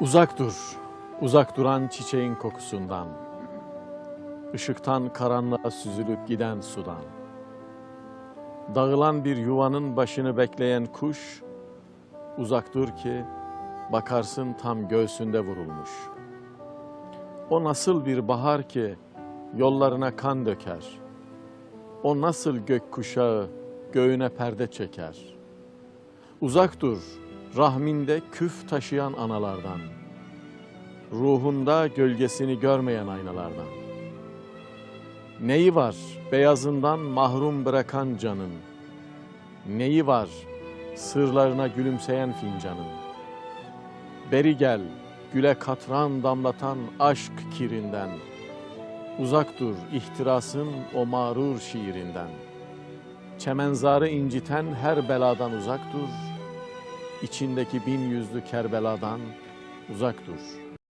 Uzak dur, uzak duran çiçeğin kokusundan. Işıktan karanlığa süzülüp giden sudan. Dağılan bir yuvanın başını bekleyen kuş, uzak dur ki bakarsın tam göğsünde vurulmuş. O nasıl bir bahar ki yollarına kan döker. O nasıl gök kuşağı göğüne perde çeker. Uzak dur, rahminde küf taşıyan analardan. Ruhunda gölgesini görmeyen aynalardan. Neyi var beyazından mahrum bırakan canın? Neyi var sırlarına gülümseyen fincanın? Beri gel, güle katran damlatan aşk kirinden. Uzak dur ihtirasın o mağrur şiirinden. Çemenzarı inciten her beladan uzak dur. İçindeki bin yüzlü Kerbela'dan uzak dur.''